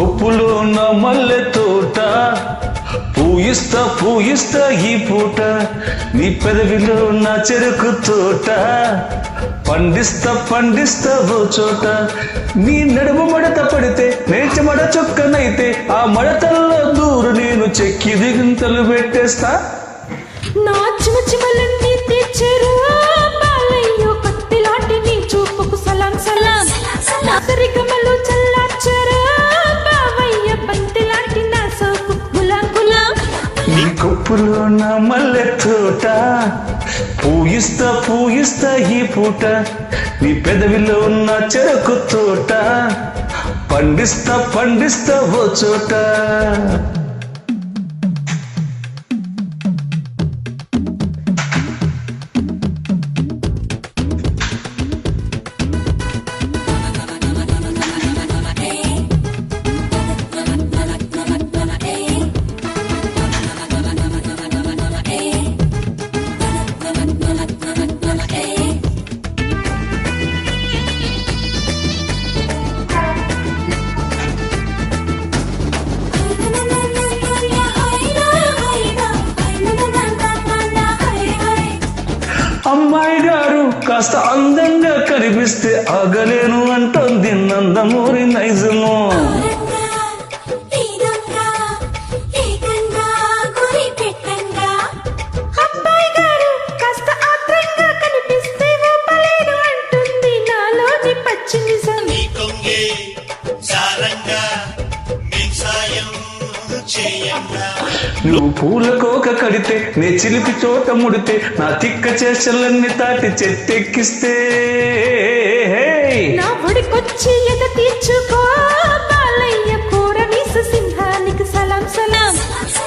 కొప్పులో ఉన్న మల్లె తోట. పూయిస్తా పూయిస్తా ఈ పూట. నీ పెదవిలో నా చెరుకు తోట. పండిస్తా పండిస్తా ఓ చోట. నీ నడుము మడత పడితే నేర్చి మడ చొక్కనైతే ఆ మడతల్లో దూరు నేను చెక్కి దిగుంతలు పెట్టేస్తా. నీ నా మల్లె తోట. పూయిస్తా పూయిస్తా ఈ పూట. నీ పెదవిలో ఉన్న చెరకు తోట. పండిస్తా పండిస్తా ఓ చోట. కాస్త అందంగా కనిపిస్తే ఆగలేను అంటోంది నందమూరి నైజం. నువ్వు పూల కోక కడితే నే చిలిపి చోట ముడితే నా తిక్క చేష్టలన్నీ తాటి చెట్టెక్కిస్తే. నా ఒడికొచ్చి ఎద తీర్చుకో బాలయ్య కూర వీసు సింహానికి సలాం సలాం.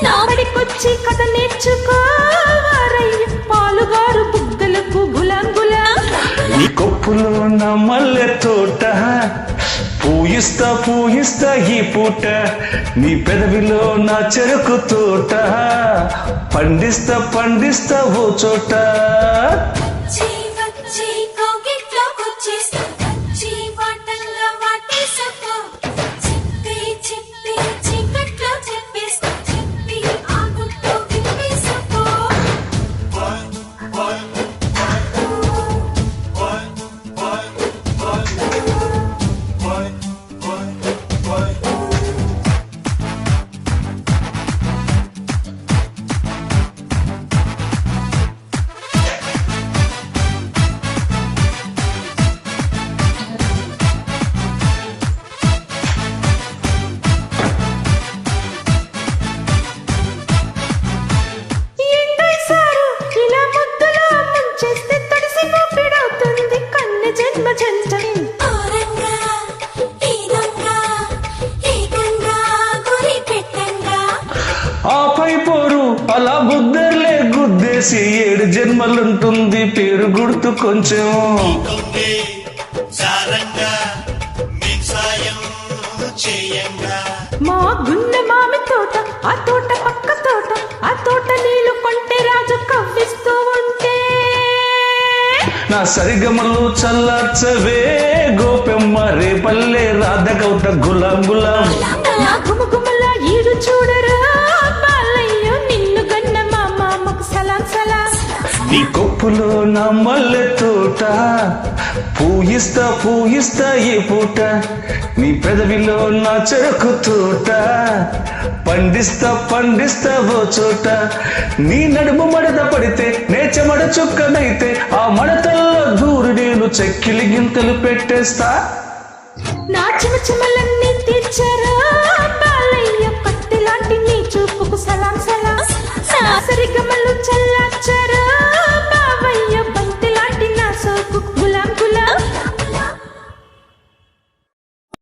నా ఒడికొచ్చి కథ నేర్చుకో వారయ్య పాలుగారు బుగ్గలకు గులాం గులాం. నీ కొప్పులో నా మల్లె తోట పూయిస్తా పూయిస్తా ఈ పూట. నీ పెదవిలో నా చెరుకు తోట. పండిస్తా పండిస్తా ఓ చోట. అలా బుద్ధర్లే గుద్దేసి ఏడు జన్మలుంటుంది పేరు గుర్తు కొంచెం. మీ గున్న మామి తోట ఆ తోట పక్క తోట ఆ తోట నీళ్ళు కొంటే రాజు కవ్విస్తూ ఉంటే. నా సరిగమలు చల్లార్చవే గోపెమ్మ రేపల్లె రాధగౌట గులాం గులాం నీ కొప్పులో నా మల్లె తోట. పూయిస్తా పూయిస్తా ఈ పూట. నీ పెదవిలో నా చెరుకు తోట. పండిస్తా పండిస్తా ఓ చోట. నీ నడుము మడత పడితే నేచ మడ చుక్కనైతే ఆ మడతల్లో దూరు నేను చెక్కిలి గింతలు పెట్టేస్తా. నా చిమ చిమలన్నీ బాలయ్య పత్తి లాంటి నీ చూపుకు సలాం సలాం. సరిగ్గా